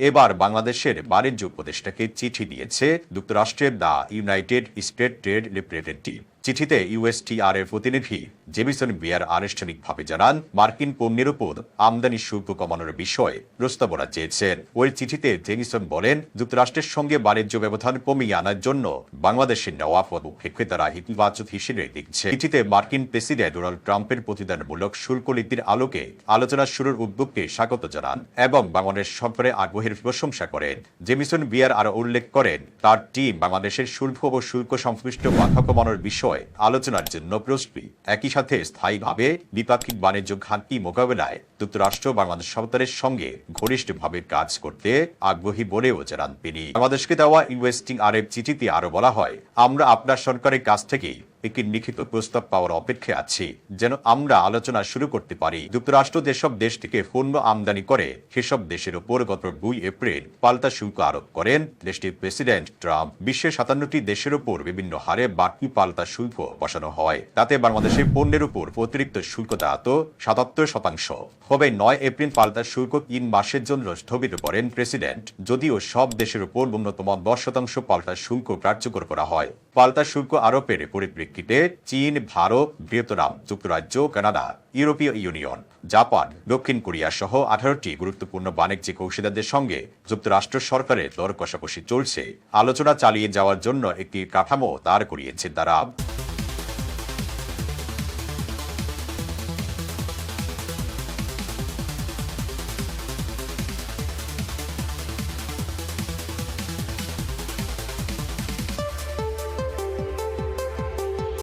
এবার বাংলাদেশের বাণিজ্য উপদেষ্টাকে চিঠি দিয়েছে যুক্তরাষ্ট্রের the united state trade representative. চিঠিতে ইউএসটিআর এর প্রতিনিধি জেমিসন বিয়ার আনুষ্ঠানিকভাবে জানান, মার্কিন পণ্যের উপর আমদানি শুল্ক কমানোর বিষয়ে প্রস্তাবনা চেয়েছেন। ওই চিঠিতে জেমিসন বলেন, যুক্তরাষ্ট্রের সঙ্গে বাণিজ্য ব্যবধান কমিয়ে আনার জন্য বাংলাদেশের নেওয়া পদক্ষেপকে তারা ইতিবাচক হিসেবে দেখছে। চিঠিতে মার্কিন প্রেসিডেন্ট ডোনাল্ড ট্রাম্পের প্রতিদানমূলক শুল্ক নীতির আলোকে আলোচনা শুরুর উদ্যোগকে স্বাগত জানান এবং বাংলাদেশ সফরে আগ্রহের প্রশংসা করেন। জেমিসন বিয়ার আরও উল্লেখ করেন, তার টিম বাংলাদেশের শুল্ক ও শুল্ক সংশ্লিষ্ট বাধা কমানোর বিষয়ে আলোচনার জন্য প্রস্তুতি। একই সাথে স্থায়ীভাবে দ্বিপাক্ষিক বাণিজ্য ঘাটতি মোকাবেলায় যুক্তরাষ্ট্র বাংলাদেশ সরকারের সঙ্গে ঘনিষ্ঠভাবে কাজ করতে আগ্রহী বলেও জানান তিনি। বাংলাদেশকে দেওয়া ইনভেস্টিং আরেব চিঠিতে আরও বলা হয়, আমরা আপনার সরকারের কাছ থেকে একটি লিখিত প্রস্তাব পাওয়ার অপেক্ষায় আছি, যেন আমরা আলোচনা শুরু করতে পারি। যুক্তরাষ্ট্র যেসব দেশ থেকে পণ্য আমদানি করে, সেসব দেশের উপর গত দুই এপ্রিল পাল্টা শুল্ক আরোপ করেন। দেশটির প্রেসিডেন্ট ট্রাম্প বিশ্বের সাতান্নটি দেশের উপর বিভিন্ন হারে বাড়তি পাল্টা শুল্ক বসানো হয়। তাতে বাংলাদেশের পণ্যের উপর অতিরিক্ত শুল্ক দাঁত সাতাত্তর শতাংশ। হবে নয় এপ্রিল পাল্টা শুল্ক তিন মাসের জন্য স্থগিত করেন প্রেসিডেন্ট। যদিও সব দেশের উপর ন্যূনতম দশ শতাংশ পাল্টা শুল্ক কার্যকর করা হয়। পাল্টা শুল্ক আরোপের পরিপ্রেক্ষিতে চীন, ভারত, ভিয়েতনাম, যুক্তরাজ্য, কানাডা, ইউরোপীয় ইউনিয়ন, জাপান, দক্ষিণ কোরিয়া সহ আঠারোটি গুরুত্বপূর্ণ বাণিজ্যিক অংশীদারদের সঙ্গে যুক্তরাষ্ট্র সরকারের দর কষাকষি চলছে। আলোচনা চালিয়ে যাওয়ার জন্য একটি কাঠামো দাঁড় করিয়েছে তারা।